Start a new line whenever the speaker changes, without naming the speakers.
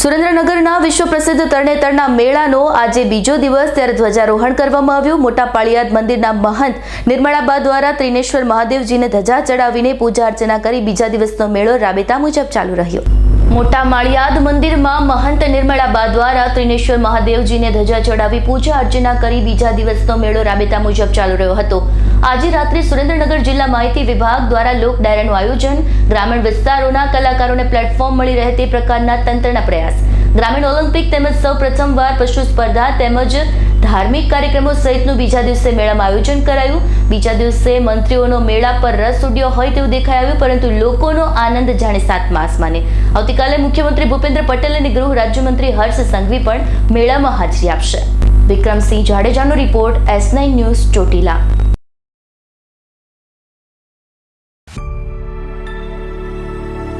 સુરેન્દ્રનગરના વિશ્વ પ્રસિદ્ધ તરણેતરના મેળાનો આજે બીજો દિવસ ત્યારે ધ્વજારોહણ કરવામાં આવ્યું. મોટા પાળિયાદ મંદિરના મહંત નિર્મળાબા દ્વારા ત્રિનેશ્વર મહાદેવજીને ધજા ચડાવીને પૂજા અર્ચના કરી બીજા દિવસનો મેળો રાબેતા મુજબ ચાલુ રહ્યો. મોટા માળિયાદ મંદિરમાં મહંત નિર્મળાબા દ્વારા ત્રિનેશ્વર મહાદેવજીને ધજા ચડાવી પૂજા અર્ચના કરી બીજા દિવસનો મેળો રાબેતા મુજબ ચાલુ રહ્યો હતો. આજે રાત્રે સુરેન્દ્રનગર જિલ્લા માહિતી વિભાગ દ્વારા લોક ડાયરાનું આયોજન, ગ્રામીણ વિસ્તારોના કલાકારોને પ્લેટફોર્મ મળી રહે તે પ્રકારના તંત્રના પ્રયાસ. ગ્રામીણ ઓલિમ્પિક તેમજ સૌ પ્રથમવાર પશુ સ્પર્ધા તેમજ ધાર્મિક કાર્યક્રમો સહિતનું બીજા દિવસે મેળામાં આયોજન કરાયું. બીજા દિવસે મંત્રીઓનો મેળા પર રસ ઉડ્યો હોય તેવું દેખાઈ આવ્યું, પરંતુ લોકોનો આનંદ જાણે સાતમા આસમાને આવતીકાલે મુખ્યમંત્રી ભૂપેન્દ્ર પટેલ અને ગૃહ રાજ્યમંત્રી હર્ષ સંઘવી પણ મેળામાં હાજરી આપશે. Vikramsinh જાડેજાનો report S nine news Chotila.